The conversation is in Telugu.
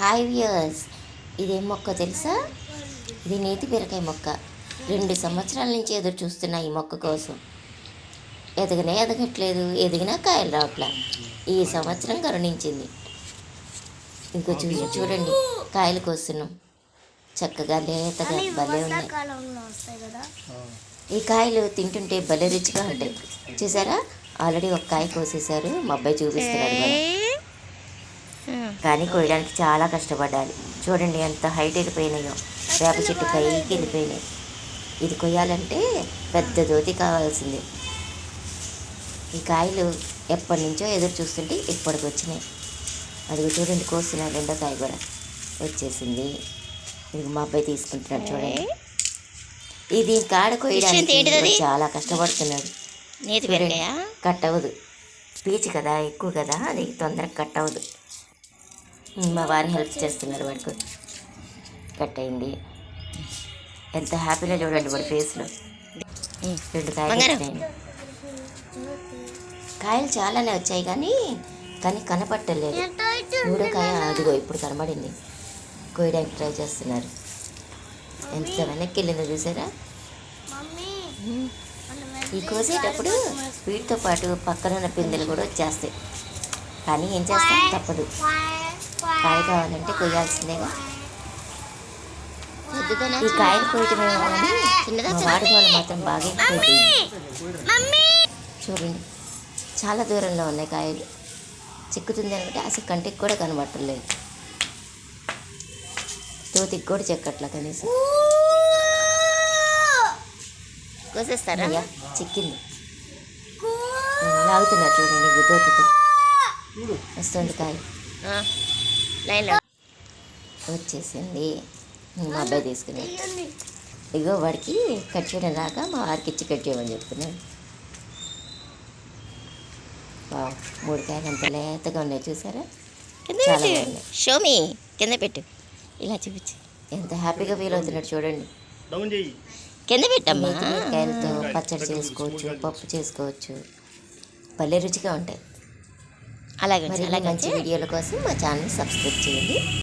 హాయ్ వ్యూయర్స్ ఇదేం మొక్క తెలుసా? ఇది నేతి బీరకాయ మొక్క. రెండు సంవత్సరాల నుంచి ఎదురు చూస్తున్నా ఈ మొక్క కోసం. ఎదగనే ఎదగట్లేదు ఎదిగినా కాయలు రావట్లా. ఈ సంవత్సరం కరుణించింది. ఇంకో చూ చూడండి కాయలు కోస్తున్నాం. చక్కగా లేతగా భలే ఉన్నాయి. ఈ కాయలు తింటుంటే భలే రుచిగా ఉంటాయి. చూసారా? ఆల్రెడీ ఒక కాయ కోసేశారు మా అబ్బాయి చూపిస్తున్నాడు మనం కానీ కోయడానికి చాలా కష్టపడాలి. చూడండి ఎంత హైట్ వెళ్ళిపోయినాయో. వేప చెట్టు పైకి వెళ్ళిపోయినాయి. ఇది కొయ్యాలంటే పెద్ద దోతి కావాల్సిందే. ఈ కాయలు ఎప్పటి నుంచో ఎదురు చూస్తుంటే ఇప్పటికి వచ్చినాయి. అది చూడండి కోసిన రెండో కాయ కూడా వచ్చేసింది. ఇది మా అబ్బాయి తీసుకుంటున్నాడు చూడండి. ఇది కాడ కొయ్యడానికి? చాలా కష్టపడుతున్నాడు. కట్ అవ్వదు. పీచు కదా ఎక్కువ కదా అది తొందరగా కట్ అవ్వదు. మా వారు హెల్ప్ చేస్తున్నారు వాడికి కట్ అయింది ఎంత హ్యాపీగా చూడండి వాడి ఫేస్లో. రెండు కాయలు. వచ్చినాయి కాయలు చాలానే వచ్చాయి కానీ కానీ కనపట్టలేదు. మూడో కాయ అదిగో ఇప్పుడు కనబడింది. కోయడానికి ట్రై చేస్తున్నారు. ఎంత వెనక్కి వెళ్ళిందో చూసారా? ఈ కోసేటప్పుడు వీటితో పాటు పక్కన ఉన్న పిందెలు కూడా వచ్చేస్తాయి. కానీ ఏం చేస్తాం? తప్పదు. కాయ కావాలంటే కొయ్యాల్సిందేగా. ఈ కాయలు కోయటమేమో కానీ వాడి వాళ్ళు మాత్రం బాగా ఎక్కువైపోయింది చూడండి చాలా దూరంలో ఉన్నాయి కాయలు. చిక్కుతుంది అనుకుంటే అసలు కంటికి కూడా కనబట్టలేదు తోతికి కూడా చెక్కట్ల కనీసం. కోసేస్తారా? చిక్కింది. లాగుతున్నారు చూడండి గుద్దోతితో వస్తుంది కాయ. వచ్చేసింది. మా అబ్బాయి తీసుకుని. ఇగో వాడికి కట్ చేయడం రాక మా వారికి ఇచ్చి కట్ చేయమని చెప్తున్నాడు వావ్, మూడు కాయలు అంత లేతగా ఉన్నాయి చూసారా? చాలా బాగున్నాయి. షోమి కింద పెట్టు. ఇలా చూపించు. ఎంత హ్యాపీగా ఫీల్ అవుతున్నాడు చూడండి. కింద పెట్టమ్మా. నేతి మిరకాయలతో పచ్చడి చేసుకోవచ్చు పప్పు చేసుకోవచ్చు. భలే రుచిగా ఉంటాయి. అలాగే అలాగే మంచి. వీడియోల కోసం మా ఛానల్ సబ్స్క్రైబ్ చేయండి